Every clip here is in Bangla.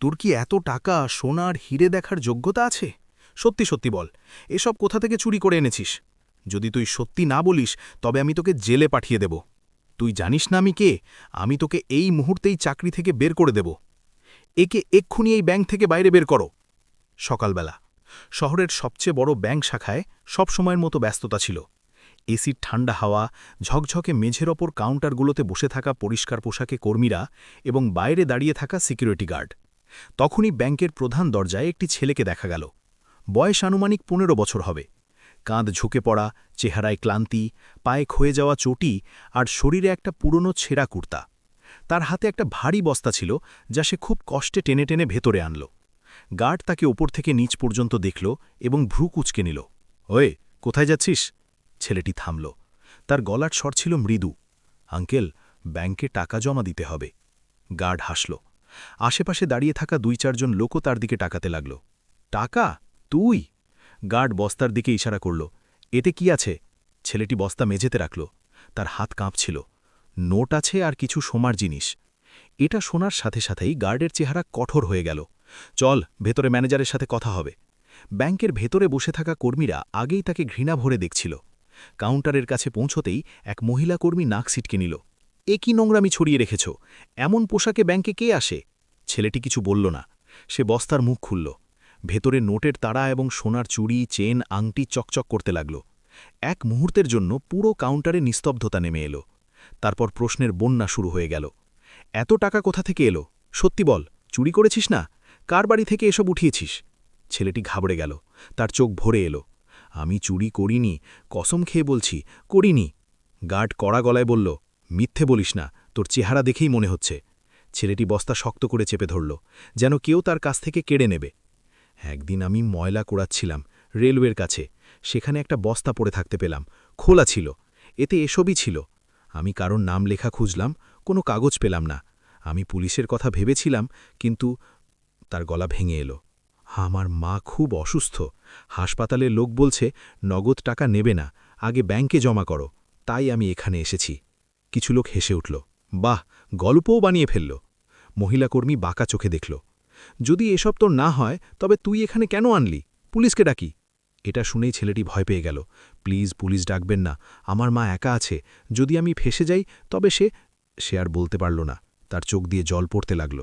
তোর কি এত টাকা সোনার হিরে দেখার যোগ্যতা আছে? সত্যি সত্যি বল, এসব কোথা থেকে চুরি করে এনেছিস? যদি তুই সত্যি না বলিস, তবে আমি তোকে জেলে পাঠিয়ে দেব। তুই জানিস না আমি কে? আমি তোকে এই মুহূর্তেই চাকরি থেকে বের করে দেব। একে এক্ষুনি এই ব্যাংক থেকে বাইরে বের করো। সকালবেলা, শহরের সবচেয়ে বড় ব্যাংক শাখায় সব সময়ের মতো ব্যস্ততা ছিল। এসির ঠান্ডা হাওয়া, ঝকঝকে মেঝের ওপর কাউন্টারগুলোতে বসে থাকা পরিষ্কার পোশাকে কর্মীরা এবং বাইরে দাঁড়িয়ে থাকা সিকিউরিটি গার্ড। তখনই ব্যাংকের প্রধান দরজায় একটি ছেলেকে দেখা গেল। বয়স আনুমানিক পনেরো বছর হবে। কাঁধ ঝুঁকে পড়া, চেহারায় ক্লান্তি, পায়ে ক্ষয়ে যাওয়া চটি আর শরীরে একটা পুরনো ছেঁড়া কুর্তা। তার হাতে একটা ভারী বস্তা ছিল যা সে খুব কষ্টে টেনে টেনে ভেতরে আনল। গার্ড তাকে ওপর থেকে নিচ পর্যন্ত দেখল এবং ভ্রু কুচকে নিল। ওয়ে কোথায় যাচ্ছিস? ছেলেটি থামল। তার গলার স্বর ছিল মৃদু। আঙ্কেল, ব্যাংকে টাকা জমা দিতে হবে। গার্ড হাসল। আশেপাশে দাঁড়িয়ে থাকা দুই চারজন লোকও তার দিকে টাকাতে লাগল। টাকা? তুই? গার্ড বস্তার দিকে ইশারা করল। এতে কি আছে? ছেলেটি বস্তা মেঝেতে রাখল। তার হাত কাঁপছিল। নোট আছে আর কিছু সোমার জিনিস। এটা শোনার সাথে সাথেই গার্ডের চেহারা কঠোর হয়ে গেল। চল, ভেতরে ম্যানেজারের সাথে কথা হবে। ব্যাংকের ভেতরে বসে থাকা কর্মীরা আগেই তাকে ঘৃণা ভরে দেখছিল। কাউন্টারের কাছে পৌঁছতেই এক মহিলা কর্মী নাক সিটকে নিল। এ কি নোংরামি ছড়িয়ে রেখেছ। এমন পোশাকে ব্যাংকে কে আসে? ছেলেটি কিছু বলল না। সে বস্তার মুখ খুলল। ভেতরে নোটের তাড়া এবং সোনার চুড়ি, চেন, আংটি চকচক করতে লাগল। এক মুহূর্তের জন্য পুরো কাউন্টারে নিস্তব্ধতা নেমে এলো। তারপর প্রশ্নের বন্যা শুরু হয়ে গেল। এত টাকা কোথা থেকে এলো? সত্যি বল, চুরি করেছিস না? কার বাড়ি থেকে এসব উঠিয়েছিস? ছেলেটি ঘাবড়ে গেল। তার চোখ ভরে এলো। আমি চুরি করিনি, কসম খেয়ে বলছি, করিনি। গার্ড কড়া গলায় বলল মিথ্যে বলিস না, তোর চেহারা দেখেই মনে হচ্ছে। ছেলেটি বস্তা শক্ত করে চেপে ধরল, যেন কেউ তার কাছ থেকে কেড়ে নেবে। একদিন আমি ময়লা কোড়াচ্ছিলাম রেলওয়ের কাছে, সেখানে একটা বস্তা পড়ে থাকতে পেলাম, খোলা ছিল, এতে এসবই ছিল। আমি কারণ নাম লেখা খুঁজলাম, কোনো কাগজ পেলাম না। আমি পুলিশের কথা ভেবেছিলাম, কিন্তু তার গলা ভেঙে এলো। আমার মা খুব অসুস্থ। হাসপাতালের লোক বলছে, নগদ টাকা নেবে না, আগে ব্যাংকে জমা করো। তাই আমি এখানে এসেছি। কিছু লোক হেসে উঠল, বাহ, গল্পও বানিয়ে ফেলল। মহিলা কর্মী বাঁকা চোখে দেখল, যদি এসব তোর না হয়, তবে তুই এখানে কেন আনলি? পুলিশকে ডাকি। এটা শুনেই ছেলেটি ভয় পেয়ে গেল, প্লিজ পুলিশ ডাকবেন না, আমার মা একা আছে, যদি আমি ফেসে যাই, তবে সে সে আর বলতে পারল না। তার চোখ দিয়ে জল পড়তে লাগল।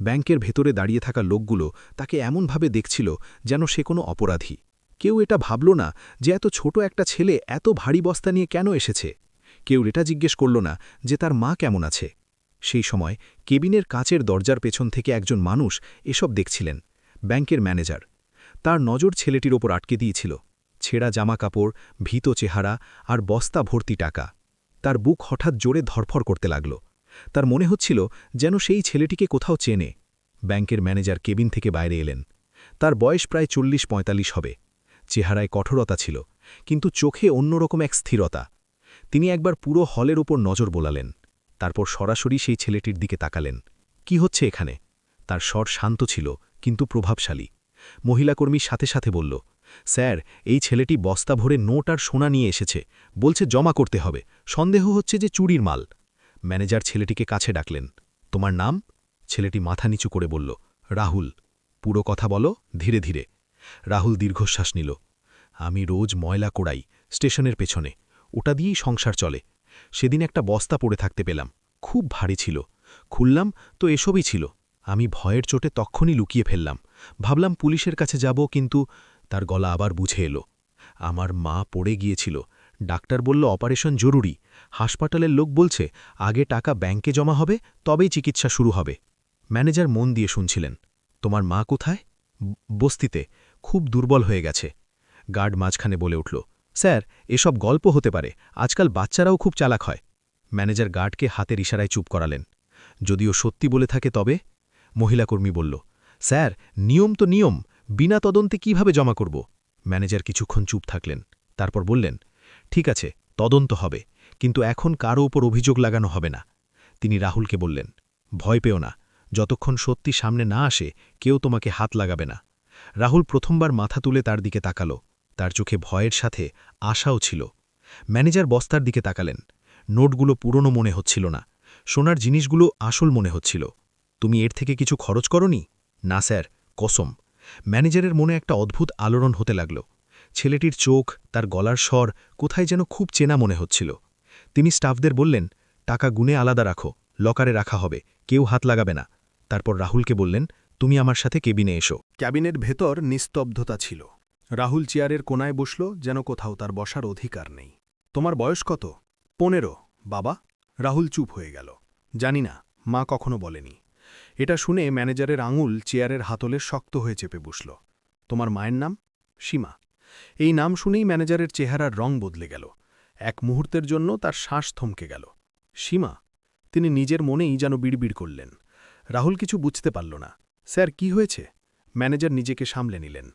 ব্যাংকের ভেতরে দাঁড়িয়ে থাকা লোকগুলো তাকে এমনভাবে দেখছিল যেন সে কোনো অপরাধী। কেউ এটা ভাবল না যে এত ছোট একটা ছেলে এত ভারী বস্তা নিয়ে কেন এসেছে। কেউ এটা জিজ্ঞেস করল না যে তার মা কেমন আছে। সেই সময় কেবিনের কাচের দরজার পেছন থেকে একজন মানুষ এসব দেখছিলেন, ব্যাংকের ম্যানেজার। তার নজর ছেলেটির ওপর আটকে দিয়েছিল, ছেঁড়া জামা কাপড় ভীত চেহারা আর বস্তা ভর্তি টাকা। তার বুক হঠাৎ জোরে ধরফর করতে লাগল। তার মনে হচ্ছিল যেন সেই ছেলেটিকে কোথাও চেনে। ব্যাংকের ম্যানেজার কেবিন থেকে বাইরে এলেন। তার বয়স প্রায় চল্লিশ পঁয়তাল্লিশ হবে। চেহারায় কঠোরতা ছিল, কিন্তু চোখে অন্যরকম এক স্থিরতা। তিনি একবার পুরো হলের ওপর নজর বোলালেন, তারপর সরাসরি সেই ছেলেটির দিকে তাকালেন। কি হচ্ছে এখানে? তার স্বর শান্ত ছিল, কিন্তু প্রভাবশালী। মহিলাকর্মী সাথে সাথে বলল, স্যার, এই ছেলেটি বস্তা ভরে নোট আর সোনা নিয়ে এসেছে। বলছে জমা করতে হবে। সন্দেহ হচ্ছে যে চুরির মাল। ম্যানেজার ছেলেটিকে কাছে ডাকলেন, তোমার নাম? ছেলেটি মাথা নিচু করে বলল, রাহুল। পুরো কথা বলো? ধীরে ধীরে। রাহুল দীর্ঘশ্বাস নিল, আমি রোজ ময়লা কোড়াই, স্টেশনের পেছনে। ওটা দিয়েই সংসার চলে। সেদিন একটা বস্তা পড়ে থাকতে পেলাম। খুব ভারী ছিল। খুললাম, তো এসবই ছিল। আমি ভয়ের চোটে তক্ষণই লুকিয়ে ফেললাম। ভাবলাম পুলিশের কাছে যাব, কিন্তু তার গলা আবার বুঝে এলো। আমার মা পড়ে গিয়েছিল। ডাক্তার বলল, অপারেশন জরুরি। হাসপাতালের লোক বলছে, আগে টাকা ব্যাংকে জমা হবে, তবেই চিকিৎসা শুরু হবে। ম্যানেজার মন দিয়ে শুনছিলেন। তোমার মা কোথায়? বস্তিতে। খুব দুর্বল হয়ে গেছে। গার্ড মাঝখানে বলে উঠল স্যার, এসব গল্প হতে পারে। আজকাল বাচ্চারাও খুব চালাক হয়। ম্যানেজার গার্ডকে হাতের ইশারায় চুপ করালেন। যদিও সত্যি বলে থাকে তবে, মহিলাকর্মী বলল, স্যার, নিয়ম তো নিয়ম, বিনা তদন্তে কীভাবে জমা করব? ম্যানেজার কিছুক্ষণ চুপ থাকলেন, তারপর বললেন, ঠিক আছে, তদন্ত হবে, কিন্তু এখন কারও ওপর অভিযোগ লাগানো হবে না। তিনি রাহুলকে বললেন, ভয় পেও না, যতক্ষণ সত্যি সামনে না আসে, কেউ তোমাকে হাত লাগাবে না। রাহুল প্রথমবার মাথা তুলে তার দিকে তাকালো। তার চোখে ভয়ের সাথে আশাও ছিল। ম্যানেজার বস্তার দিকে তাকালেন। নোটগুলো পুরনো মনে হচ্ছিল না। সোনার জিনিসগুলো আসল মনে হচ্ছিল। তুমি এর থেকে কিছু খরচ করনি? না, স্যার, কসম। ম্যানেজারের মনে একটা অদ্ভুত আলোড়ন হতে লাগল। ছেলেটির চোখ, তার গলার স্বর কোথায় যেন খুব চেনা মনে হচ্ছিল। তিনি স্টাফদের বললেন, টাকা গুনে আলাদা রাখো, লকারে রাখা হবে, কেউ হাত লাগাবে না। তারপর রাহুলকে বললেন, তুমি আমার সাথে কেবিনে এসো। ক্যাবিনের ভেতর নিস্তব্ধতা ছিল। রাহুল চেয়ারের কোনায় বসল যেন কোথাও তার বসার অধিকার নেই। তোমার বয়স কত? পনেরো। বাবা? রাহুল চুপ হয়ে গেল। জানি না, মা কখনো বলেনি। এটা শুনে ম্যানেজারের আঙুল চেয়ারের হাতলে শক্ত হয়ে চেপে বসল। তোমার মায়ের নাম? সীমা। এই নাম শুনেই ম্যানেজারের চেহারার রং বদলে গেল। এক মুহূর্তের জন্য তার শ্বাস থমকে গেল। সীমা? তিনি নিজের মনেই যেন বিড়বিড় করলেন। রাহুল কিছু বুঝতে পারল না। স্যার, কি হয়েছে? ম্যানেজার নিজেকে সামলে নিলেন।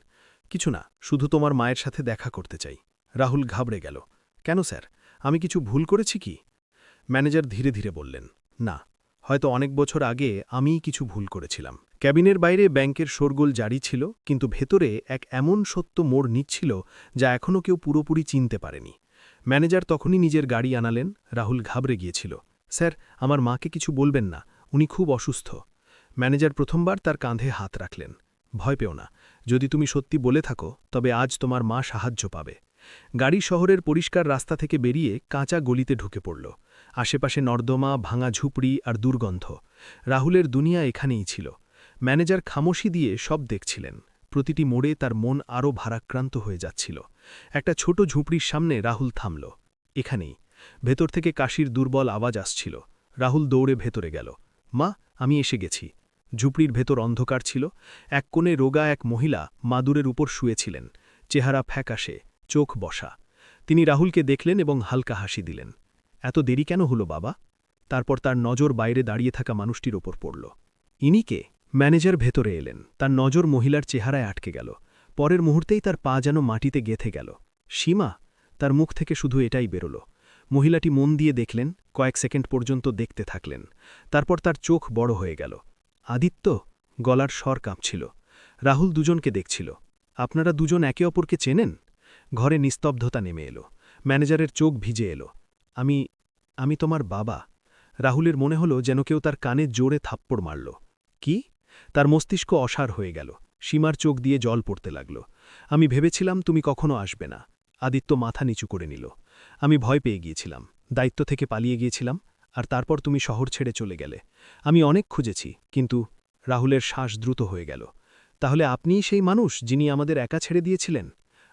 কিছু না, শুধু তোমার মায়ের সাথে দেখা করতে চাই। রাহুল ঘাবড়ে গেল। কেন স্যার? আমি কিছু ভুল করেছি কি? ম্যানেজার ধীরে ধীরে বললেন, না, হয়তো অনেক বছর আগে আমিই কিছু ভুল করেছিলাম। ক্যাবিনের বাইরে ব্যাংকের শোরগোল জারি ছিল, কিন্তু ভেতরে এক এমন সত্য মোড় নিচ্ছিল যা এখনও কেউ পুরোপুরি চিনতে পারেনি। ম্যানেজার তখনই নিজের গাড়ি আনালেন, রাহুল ঘাবড়ে গিয়েছিল। স্যার, আমার মাকে কিছু বলবেন না, উনি খুব অসুস্থ। ম্যানেজার প্রথমবার তার কাঁধে হাত রাখলেন। ভয় পেও না যদি তুমি সত্যি বলে থাকো, তবে আজ তোমার মা সাহায্য পাবে। গাড়ি শহরের পরিষ্কার রাস্তা থেকে বেরিয়ে কাঁচা গলিতে ঢুকে পড়ল। আশেপাশে নর্দমা, ভাঙা ঝুপড়ি আর দুর্গন্ধ। রাহুলের দুনিয়া এখানেই ছিল। ম্যানেজার খামোশি দিয়ে সব দেখছিলেন। প্রতিটি মোড়ে তার মন আরও ভারাক্রান্ত হয়ে যাচ্ছিল। একটা ছোট ঝুপড়ির সামনে রাহুল থামল। এখানেই। ভেতর থেকে কাশির দুর্বল আওয়াজ আসছিল। রাহুল দৌড়ে ভেতরে গেল। মা, আমি এসে গেছি। ঝুপড়ির ভেতর অন্ধকার ছিল, এক কোণে রোগা এক মহিলা মাদুরের উপর শুয়েছিলেন, চেহারা ফ্যাকাশে, চোখ বসা। তিনি রাহুলকে দেখলেন এবং হালকা হাসি দিলেন। এত দেরি কেন হলো বাবা? তারপর তার নজর বাইরে দাঁড়িয়ে থাকা মানুষটির ওপর পড়ল। ইনিকে ম্যানেজার ভেতরে এলেন। তার নজর মহিলার চেহারায় আটকে গেল। পরের মুহূর্তেই তার পা যেন মাটিতে গেথে গেল। সীমা? তার মুখ থেকে শুধু এটাই বেরোল। মহিলাটি মন দিয়ে দেখলেন, কয়েক সেকেন্ড পর্যন্ত দেখতে থাকলেন। তারপর তার চোখ বড় হয়ে গেল। আদিত্য গলার স্বর কাঁপছিল। রাহুল দুজনকে দেখছিল। আপনারা দুজন একে অপরকে চেনেন? ঘরে নিস্তব্ধতা নেমে এলো। ম্যানেজারের চোখ ভিজে এলো। আমি আমি তোমার বাবা। রাহুলের মনে হলো যেন কেউ তার কানে জোরে থাপ্পড় মারল। কি? তার মস্তিষ্ক অসার হয়ে গেল। সীমার চোখ দিয়ে জল পড়তে লাগল। আমি ভেবেছিলাম তুমি কখনো আসবে না। আদিত্য মাথা নিচু করে নিল। আমি ভয় পেয়ে গিয়েছিলাম। দায়িত্ব থেকে পালিয়ে গিয়েছিলাম। আর তারপর তুমি শহর ছেড়ে চলে গেলে। আমি অনেক খুঁজেছি, কিন্তু রাহুলের শ্বাস দ্রুত হয়ে গেল। তাহলে আপনিই সেই মানুষ যিনি আমাদের একা ছেড়ে দিয়েছিলেন?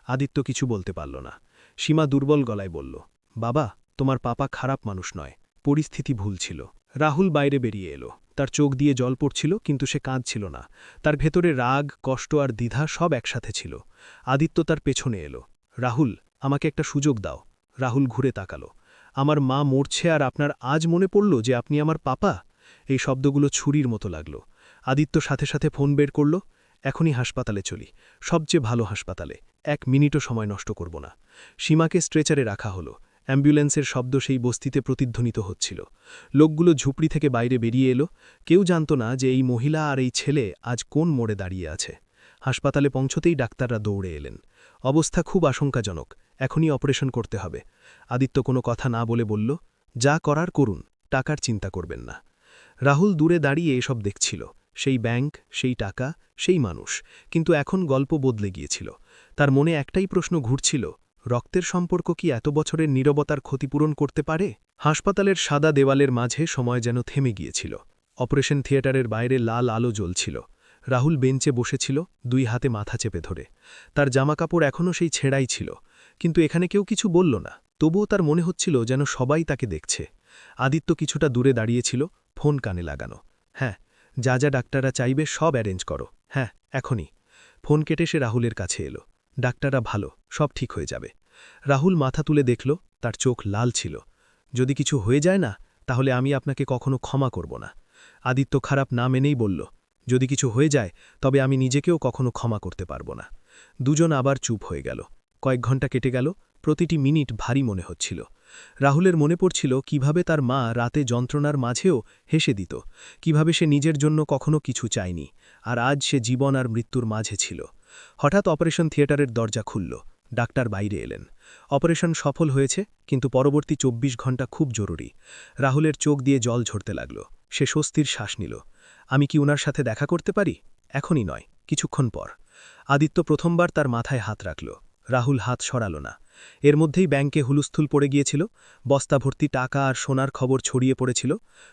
আদিত্য কিছু বলতে পারল না। সীমা দুর্বল গলায় বলল, বাবা, তোমার পাপা খারাপ মানুষ নয়, পরিস্থিতি ভুল ছিল। রাহুল বাইরে বেরিয়ে এলো। তার চোখ দিয়ে জল পড়ছিল, কিন্তু সে কাঁদছিল না। তার ভেতরে রাগ, কষ্ট আর দ্বিধা সব একসাথে ছিল। আদিত্য তার পেছনে এলো। রাহুল, আমাকে একটা সুযোগ দাও। রাহুল ঘুরে তাকালো। আমার মা মরছে আর আপনার আজ মনে পড়ল যে আপনি আমার পাপা? এই শব্দগুলো ছুরির মতো লাগল। আদিত্য সাথে সাথে ফোন বের করল, এখনই হাসপাতালে চলি। সবচেয়ে ভালো হাসপাতালে। এক মিনিটও সময় নষ্ট করব না। সীমাকে স্ট্রেচারে রাখা হলো। অ্যাম্বুলেন্সের শব্দ সেই বস্তিতে প্রতিধ্বনিত হচ্ছিল। লোকগুলো ঝুপড়ি থেকে বাইরে বেরিয়ে এলো। কেউ জানত না যে এই মহিলা আর এই ছেলে আজ কোন মোড়ে দাঁড়িয়ে আছে। হাসপাতালে পৌঁছতেই ডাক্তাররা দৌড়ে এলেন। অবস্থা খুব আশঙ্কাজনক। এখনই অপারেশন করতে হবে। আদিত্য কোনো কথা না বলে বলল, যা করার করুন, টাকার চিন্তা করবেন না। রাহুল দূরে দাঁড়িয়ে এসব দেখছিল, সেই ব্যাংক, সেই টাকা, সেই মানুষ, কিন্তু এখন গল্প বদলে গিয়েছিল। তার মনে একটাই প্রশ্ন ঘুরছিল, রক্তের সম্পর্ক কি এত বছরের নীরবতার ক্ষতিপূরণ করতে পারে? হাসপাতালের সাদা দেওয়ালের মাঝে সময় যেন থেমে গিয়েছিল। অপারেশন থিয়েটারের বাইরে লাল আলো জ্বলছিল। রাহুল বেঞ্চে বসেছিল, দুই হাতে মাথা চেপে ধরে। তার জামাকাপড় এখনও সেই ছেঁড়াই ছিল। কিন্তু এখানে কেউ কিছু বলল না। তবুও তার মনে হচ্ছিল যেন সবাই তাকে দেখছে। আদিত্য কিছুটা দূরে দাঁড়িয়েছিল, ফোন কানে লাগানো। হ্যাঁ যা যা ডাক্তাররা চাইবে সব অ্যারেঞ্জ করো। হ্যাঁ এখনই। ফোন কেটে সে রাহুলের কাছে এলো। ডাক্তাররা ভালো, সব ঠিক হয়ে যাবে। রাহুল মাথা তুলে দেখল, তার চোখ লাল ছিল। যদি কিছু হয়ে যায় না, তাহলে আমি আপনাকে কখনো ক্ষমা করব না। আদিত্য খারাপ না মেনেই বলল, যদি কিছু হয়ে যায়, তবে আমি নিজেকেও কখনো ক্ষমা করতে পারব না। দুজন আবার চুপ হয়ে গেল। কয়েক ঘণ্টা কেটে গেল, প্রতিটি মিনিট ভারী মনে হচ্ছিল। রাহুলের মনে পড়ছিল কীভাবে তার মা রাতে যন্ত্রণার মাঝেও হেসে দিত, কীভাবে সে নিজের জন্য কখনো কিছু চায়নি, আর আজ সে জীবন আর মৃত্যুর মাঝে ছিল। হঠাৎ অপারেশন থিয়েটারের দরজা খুলল, ডাক্তার বাইরে এলেন। অপারেশন সফল হয়েছে, কিন্তু পরবর্তী ২৪ ঘণ্টা খুব জরুরি। রাহুলের চোখ দিয়ে জল ঝরতে লাগল, সে স্বস্তির শ্বাস নিল। আমি কি উনার সাথে দেখা করতে পারি? এখনই নয়, কিছুক্ষণ পর। আদিত্য প্রথমবার তার মাথায় হাত রাখল। রাহুল হাত সরাল না। এর মধ্যেই ব্যাংকে হুলুস্থুল পড়ে গিয়েছিল, বস্তা ভর্তি টাকা আর সোনার খবর ছড়িয়ে পড়েছিল,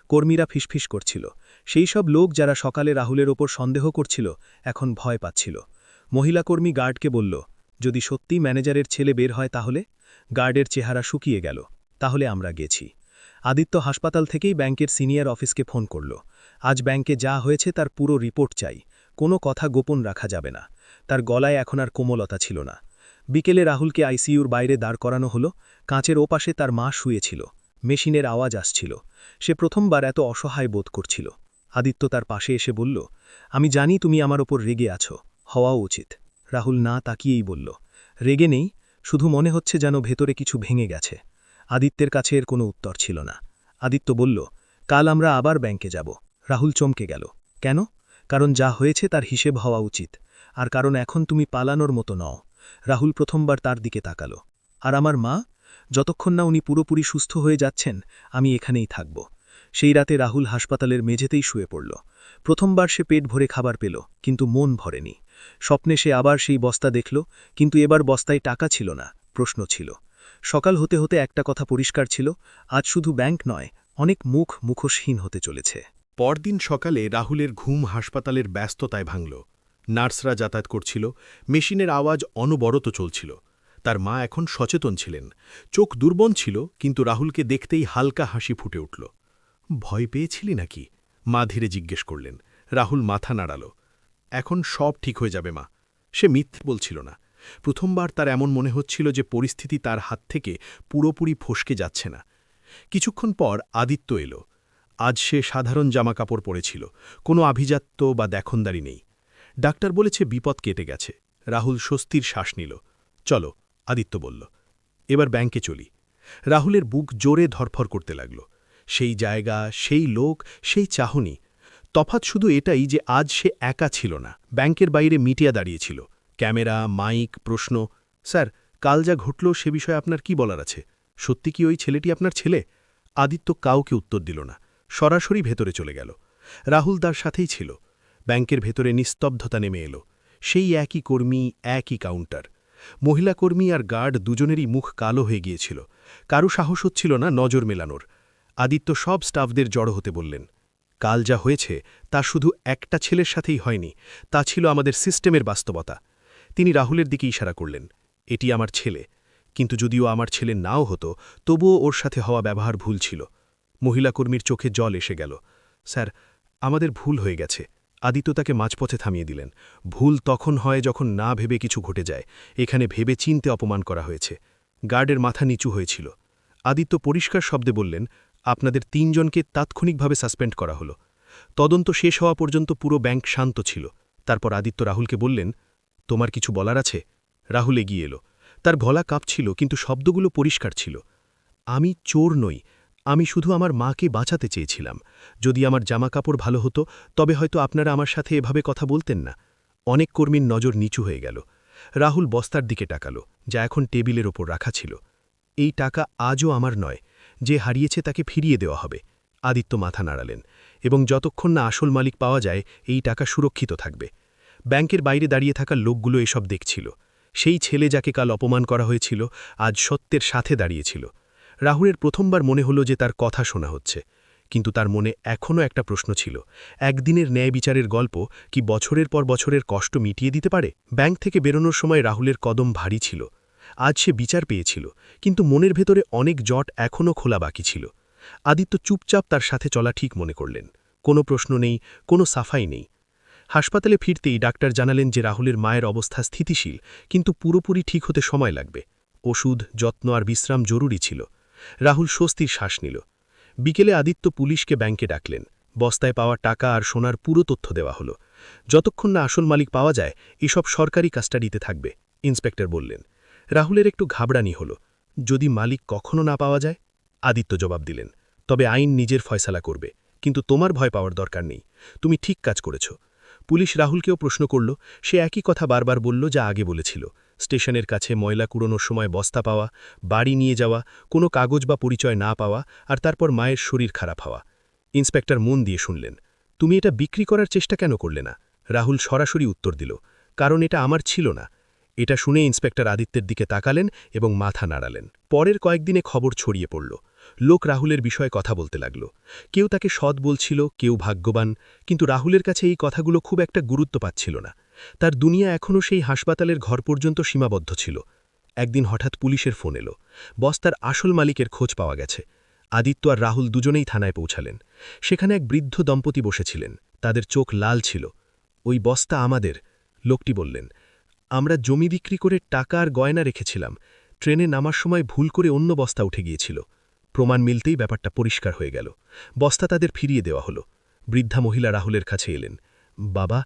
কর্মীরা ফিসফিস করছিল। সেই সব লোক যারা সকালে রাহুলের ওপর সন্দেহ করছিল, এখন ভয় পাচ্ছিল। মহিলা কর্মী গার্ডকে বলল, যদি সত্যি ম্যানেজারের ছেলে বের হয় তাহলে? গার্ডের চেহারা শুকিয়ে গেল, তাহলে আমরা গেছি। আদিত্য হাসপাতাল থেকেই ব্যাংকের সিনিয়র অফিসকে ফোন করল, আজ ব্যাংকে যা হয়েছে তার পুরো রিপোর্ট চাই, কোনো কথা গোপন রাখা যাবে না। তার গলায় এখন আর কোমলতা ছিল না। বিকেলে রাহুলকে আইসিইউর বাইরে দাঁড় করানো হলো, কাঁচের ওপাশে তার মা শুয়েছিল, মেশিনের আওয়াজ আসছিল, সে প্রথমবার এত অসহায় বোধ করছিল। আদিত্য তার পাশে এসে বলল, আমি জানি তুমি আমার ওপর রেগে আছো, হওয়াও উচিত। রাহুল না তাকিয়েই বলল, রেগে নেই, শুধু মনে হচ্ছে যেন ভেতরে কিছু ভেঙে গেছে। আদিত্যের কাছে এর কোনো উত্তর ছিল না। আদিত্য বলল, কাল আমরা আবার ব্যাংকে যাব। রাহুল চমকে গেল, কেন? কারণ যা হয়েছে তার হিসেব হওয়া উচিত, আর কারণ এখন তুমি পালানোর মতো নও। রাহুল প্রথমবার তার দিকে তাকাল। আর আমার মা? যতক্ষণ না উনি পুরোপুরি সুস্থ হয়ে যাচ্ছেন, আমি এখানেই থাকব। সেই রাতে রাহুল হাসপাতালের মেঝেতেই শুয়ে পড়ল। প্রথমবার সে পেট ভরে খাবার পেল, কিন্তু মন ভরেনি। স্বপ্নে সে আবার সেই বস্তা দেখল, কিন্তু এবার বস্তায় টাকা ছিল না, প্রশ্ন ছিল। সকাল হতে হতে একটা কথা পরিষ্কার ছিল, আজ শুধু ব্যাংক নয়, অনেক মুখ মুখোশহীন হতে চলেছে। পরদিন সকালে রাহুলের ঘুম হাসপাতালের ব্যস্ততায় ভাঙল। নার্সরা যাতায়াত করছিল, মেশিনের আওয়াজ অনবরত চলছিল। তার মা এখন সচেতন ছিলেন। চোখ দুর্বন ছিল, কিন্তু রাহুলকে দেখতেই হালকা হাসি ফুটে উঠল। ভয় পেয়েছিলি নাকি? মা ধীরে জিজ্ঞেস করলেন। রাহুল মাথা নাড়াল। এখন সব ঠিক হয়ে যাবে, মা। সে মিথ্যে বলছিল না। প্রথমবার তার এমন মনে হচ্ছিল যে পরিস্থিতি তার হাত থেকে পুরোপুরি ফসকে যাচ্ছে না। কিছুক্ষণ পর আদিত্য এলো। আজ সে সাধারণ জামাকাপড় পরেছিল। কোনো আভিজাত্য বা দেখনদারি নেই। ডাক্তার বলেছে বিপদ কেটে গেছে। রাহুল স্বস্তির শ্বাস নিল। চলো, আদিত্য বলল। এবার ব্যাংকে চলি। রাহুলের বুক জোরে ধরফর করতে লাগল। সেই জায়গা, সেই লোক, সেই চাহনি। তফাৎ শুধু এটাই যে আজ সে একা ছিল না। ব্যাংকের বাইরে মিটিয়া দাঁড়িয়েছিল। ক্যামেরা, মাইক, প্রশ্ন। স্যার, কাল যা ঘটল সে বিষয়ে আপনার কি বলার আছে? সত্যি কি ওই ছেলেটি আপনার ছেলে? আদিত্য কাউকে উত্তর দিল না। সরাসরি ভেতরে চলে গেল। রাহুল তার সাথেই ছিল। ব্যাংকের ভেতরে নিস্তব্ধতা নেমে এলো। সেই একই কর্মী, একই কাউন্টার। মহিলা কর্মী আর গার্ড দুজনেরই মুখ কালো হয়ে গিয়েছিল। কারু সাহস হচ্ছিল না নজর মেলানোর। আদিত্য সব স্টাফদের জড়ো হতে বললেন, কাল যা হয়েছে, তা শুধু একটা ছেলের সাথেই হয়নি, তা ছিল আমাদের সিস্টেমের বাস্তবতা। তিনি রাহুলের দিকে ইশারা করলেন, এটি আমার ছেলে, কিন্তু যদিও আমার ছেলে নাও হতো, তবুও ওর সাথে হওয়া ব্যবহার ভুল ছিল। মহিলা কর্মীর চোখে জল এসে গেল, স্যার, আমাদের ভুল হয়ে গেছে। আদিত্য তাকে মাঝপথে থামিয়ে দিলেন। ভুল তখন হয় যখন না ভেবে কিছু ঘটে যায়। এখানে ভেবে চিনতে অপমান করা হয়েছে। গার্ডের মাথা নিচু হয়েছিল। আদিত্য পরিষ্কার শব্দে বললেন, আপনাদের তিনজনকে তাৎক্ষণিকভাবে সাসপেন্ড করা হলো। তদন্ত শেষ হওয়া পর্যন্ত পুরো ব্যাংক শান্ত ছিল। তারপর আদিত্য রাহুলকে বললেন, তোমার কিছু বলার আছে? রাহুল এগিয়ে এলো। তার গলা কাঁপছিল, কিন্তু শব্দগুলো পরিষ্কার ছিল। আমি চোর নই আমি শুধু আমার মাকে বাঁচাতে চেয়েছিলাম। যদি আমার জামাকাপড় ভালো হতো, তবে হয়তো আপনারা আমার সাথে এভাবে কথা বলতেন না। অনেক কর্মীর নজর নিচু হয়ে গেল। রাহুল বস্তার দিকে টাকালো যা এখন টেবিলের ওপর রাখা ছিল। এই টাকা আজও আমার নয়, যে হারিয়েছে তাকে ফিরিয়ে দেওয়া হবে, আদিত্য মাথা নাড়ালেন, এবং যতক্ষণ না আসল মালিক পাওয়া যায়, এই টাকা সুরক্ষিত থাকবে। ব্যাংকের বাইরে দাঁড়িয়ে থাকা লোকগুলো এসব দেখছিল। সেই ছেলে যাকে কাল অপমান করা হয়েছিল, আজ সত্যের সাথে দাঁড়িয়েছিল। রাহুলের প্রথমবার মনে হলো যে তার কথা শোনা হচ্ছে, কিন্তু তার মনে এখনও একটা প্রশ্ন ছিল, একদিনের ন্যায় বিচারের গল্প কি বছরের পর বছরের কষ্ট মিটিয়ে দিতে পারে? ব্যাংক থেকে বেরোনোর সময় রাহুলের কদম ভারী ছিল, আজ সে বিচার পেয়েছিল, কিন্তু মনের ভেতরে অনেক জট এখনও খোলা বাকি ছিল। আদিত্য চুপচাপ তার সাথে চলা ঠিক মনে করলেন, কোনো প্রশ্ন নেই, কোনো সাফাই নেই। হাসপাতালে ফিরতেই ডাক্তার জানালেন যে রাহুলের মায়ের অবস্থা স্থিতিশীল, কিন্তু পুরোপুরি ঠিক হতে সময় লাগবে। ওষুধ, যত্ন আর বিশ্রাম জরুরি ছিল। রাহুল স্বস্তির শ্বাস নিল। বিকেলে আদিত্য পুলিশকে ব্যাংকে ডাকলেন। বস্তায় পাওয়া টাকা আর সোনার পুরো তথ্য দেওয়া হলো। যতক্ষণ না আসল মালিক পাওয়া যায়, এসব সরকারি কাস্টাডিতে থাকবে, ইন্সপেক্টর বললেন। রাহুলের একটু ঘাবড়ানি হল। যদি মালিক কখনো না পাওয়া যায়? আদিত্য জবাব দিলেন। তবে আইন নিজের ফয়সালা করবে, কিন্তু তোমার ভয় পাওয়ার দরকার নেই। তুমি ঠিক কাজ করেছ। পুলিশ রাহুলকেও প্রশ্ন করল। সে একই কথা বারবার বলল যা আগে বলেছিল। স্টেশনের কাছে ময়লা কুড়োনোর সময় বস্তা পাওয়া, বাড়ি নিয়ে যাওয়া, কোনো কাগজ বা পরিচয় না পাওয়া আর তারপর মায়ের শরীর খারাপ হওয়া। ইন্সপেক্টর মন দিয়ে শুনলেন, তুমি এটা বিক্রি করার চেষ্টা কেন করলে না? রাহুল সরাসরি উত্তর দিল, কারণ এটা আমার ছিল না। এটা শুনে ইন্সপেক্টর আদিত্যের দিকে তাকালেন এবং মাথা নাড়ালেন। পরের কয়েকদিনে খবর ছড়িয়ে পড়ল। লোক রাহুলের বিষয়ে কথা বলতে লাগল। কেউ তাকে সৎ বলছিল, কেউ ভাগ্যবান, কিন্তু রাহুলের কাছে এই কথাগুলো খুব একটা গুরুত্ব পাচ্ছিল না। তার দুনিয়া এখনও সেই হাসপাতালের ঘর পর্যন্ত সীমাবদ্ধ ছিল। একদিন হঠাৎ পুলিশের ফোন এলো। বস্তার আসল মালিকের খোঁজ পাওয়া গেছে। আদিত্য আর রাহুল দুজনেই থানায় পৌঁছালেন। সেখানে এক বৃদ্ধ দম্পতি বসেছিলেন। তাদের চোখ লাল ছিল। ওই বস্তা আমাদের। লোকটি বললেন, আমরা জমি বিক্রি করে টাকা আর গয়না রেখেছিলাম। ট্রেনে নামার সময় ভুল করে অন্য বস্তা উঠে গিয়েছিল। প্রমাণ মিলতেই ব্যাপারটা পরিষ্কার হয়ে গেল। বস্তা তাদের ফিরিয়ে দেওয়া হলো। বৃদ্ধা মহিলা রাহুলের কাছে এলেন, বাবা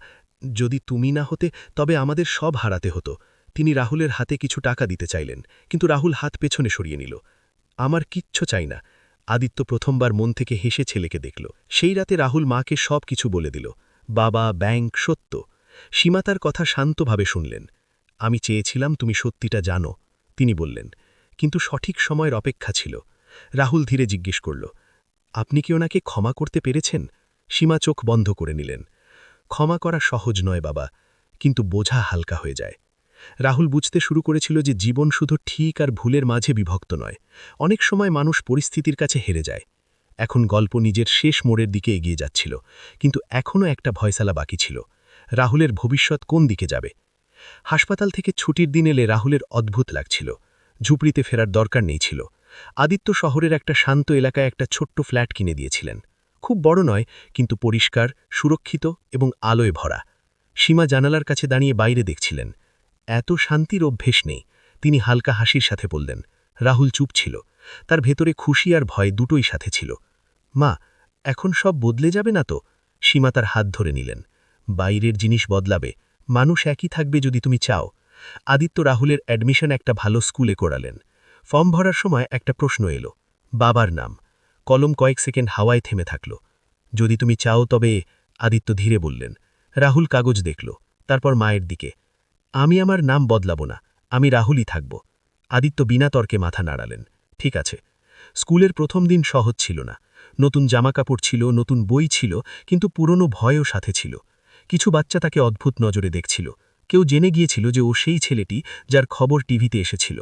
যদি তুমি না হতে, তবে আমাদের সব হারাতে হতো। তিনি রাহুলের হাতে কিছু টাকা দিতে চাইলেন, কিন্তু রাহুল হাত পেছনে সরিয়ে নিল। আমার কিচ্ছু চাই না। আদিত্য প্রথমবার মন থেকে হেসে ছেলেকে দেখল। সেই রাতে রাহুল মাকে সব কিছু বলে দিল। বাবা, ব্যাংক, সত্য। সীমা তার কথা শান্তভাবে শুনলেন। আমি চেয়েছিলাম তুমি সত্যিটা জানো, তিনি বললেন। কিন্তু সঠিক সময়ের অপেক্ষা ছিল। রাহুল ধীরে জিজ্ঞেস করল, আপনি কি ওনাকে ক্ষমা করতে পেরেছেন? সীমা চোখ বন্ধ করে নিলেন। ক্ষমা করা সহজ নয় বাবা, কিন্তু বোঝা হালকা হয়ে যায়। রাহুল বুঝতে শুরু করেছিল যে জীবন শুধু ঠিক আর ভুলের মাঝে বিভক্ত নয়, অনেক সময় মানুষ পরিস্থিতির কাছে হেরে যায়। এখন গল্প নিজের শেষ মোড়ের দিকে এগিয়ে যাচ্ছিল, কিন্তু এখনও একটা ভয়সালা বাকি ছিল, রাহুলের ভবিষ্যৎ কোন দিকে যাবে? হাসপাতাল থেকে ছুটির দিন এলে রাহুলের অদ্ভুত লাগছিল, ঝুপড়িতে ফেরার দরকার নেই ছিল। আদিত্য শহরের একটা শান্ত এলাকায় একটা ছোট্ট ফ্ল্যাট কিনে দিয়েছিলেন। খুব বড় নয়, কিন্তু পরিষ্কার, সুরক্ষিত এবং আলোয় ভরা। সীমা জানালার কাছে দাঁড়িয়ে বাইরে দেখছিলেন। এত শান্তির অভ্যেস নেই, তিনি হালকা হাসির সাথে বললেন, রাহুল চুপ ছিল। তার ভেতরে খুশি আর ভয় দুটোই সাথে ছিল। মা, এখন সব বদলে যাবে না তো? সীমা তার হাত ধরে নিলেন। বাইরের জিনিস বদলাবে। মানুষ একই থাকবে যদি তুমি চাও। আদিত্য রাহুলের অ্যাডমিশন একটা ভালো স্কুলে করালেন। ফর্ম ভরার সময় একটা প্রশ্ন এলো, বাবার নাম? কলম কয়েক সেকেন্ড হাওয়ায় থেমে থাকল। যদি তুমি চাও তবে, আদিত্য ধীরে বললেন। রাহুল কাগজ দেখল, তারপর মায়ের দিকে। আমি আমার নাম বদলাব না, আমি রাহুলই থাকব। আদিত্য বিনা তর্কে মাথা নাড়ালেন। ঠিক আছে। স্কুলের প্রথম দিন সহজ ছিল না। নতুন জামাকাপড় ছিল, নতুন বই ছিল, কিন্তু পুরনো ভয়ও সাথে ছিল। কিছু বাচ্চা তাকে অদ্ভুত নজরে দেখছিল। কেউ জেনে গিয়েছিল যে ও সেই ছেলেটি যার খবর টিভিতে এসেছিল।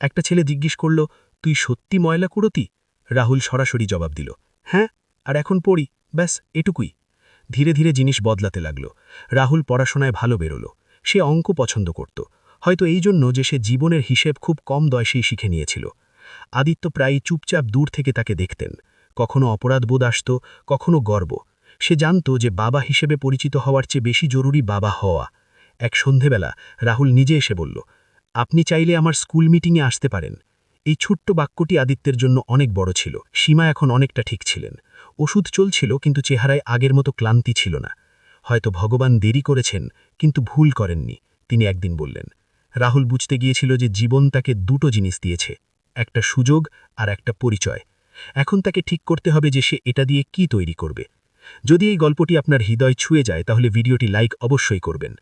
একটা ছেলে জিজ্ঞেস করল, তুই সত্যি ময়লা কুড়তি? রাহুল সরাসরি জবাব দিল হ্যাঁ আর এখন পড়ি, ব্যাস, এটুকুই। ধীরে ধীরে জিনিস বদলাতে লাগল। রাহুল পড়াশোনায় ভালো বেরোল। সে অঙ্ক পছন্দ করত। হয়তো এই জন্য যে সে জীবনের হিসেব খুব কম দয়সেই শিখে নিয়েছিল। আদিত্য প্রায়ই চুপচাপ দূর থেকে তাকে দেখতেন। কখনো অপরাধবোধ আসত, কখনো গর্ব। সে জানত যে বাবা হিসেবে পরিচিত হওয়ার চেয়ে বেশি জরুরি বাবা হওয়া। এক সন্ধেবেলা রাহুল নিজে এসে বলল, আপনি চাইলে আমার স্কুল মিটিংয়ে আসতে পারেন। এই ছোট্ট বাক্যটি আদিত্যের জন্য অনেক বড় ছিল। সীমা এখন অনেকটা ঠিক ছিলেন। ওষুধ চলছিল, কিন্তু চেহারায় আগের মতো ক্লান্তি ছিল না। হয়তো ভগবান দেরি করেছেন, কিন্তু ভুল করেননি, তিনি একদিন বললেন। রাহুল বুঝতে গিয়েছিল যে জীবন তাকে দুটো জিনিস দিয়েছে, একটা সুযোগ আর একটা পরিচয়। এখন তাকে ঠিক করতে হবে যে সে এটা দিয়ে কি তৈরি করবে। যদি এই গল্পটি আপনার হৃদয় ছুঁয়ে যায়, তাহলে ভিডিওটি লাইক অবশ্যই করবেন।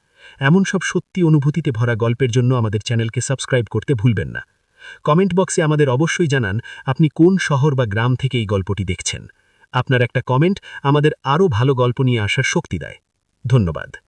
এমন সব সত্যি অনুভূতিতে ভরা গল্পের জন্য আমাদের চ্যানেলকে সাবস্ক্রাইব করতে ভুলবেন না। কমেন্ট বক্সে আমাদের অবশ্যই জানান আপনি কোন শহর বা গ্রাম থেকে এই গল্পটি দেখছেন। আপনার একটা কমেন্ট আমাদের আরও ভালো গল্প নিয়ে আসার শক্তি দেয়। ধন্যবাদ।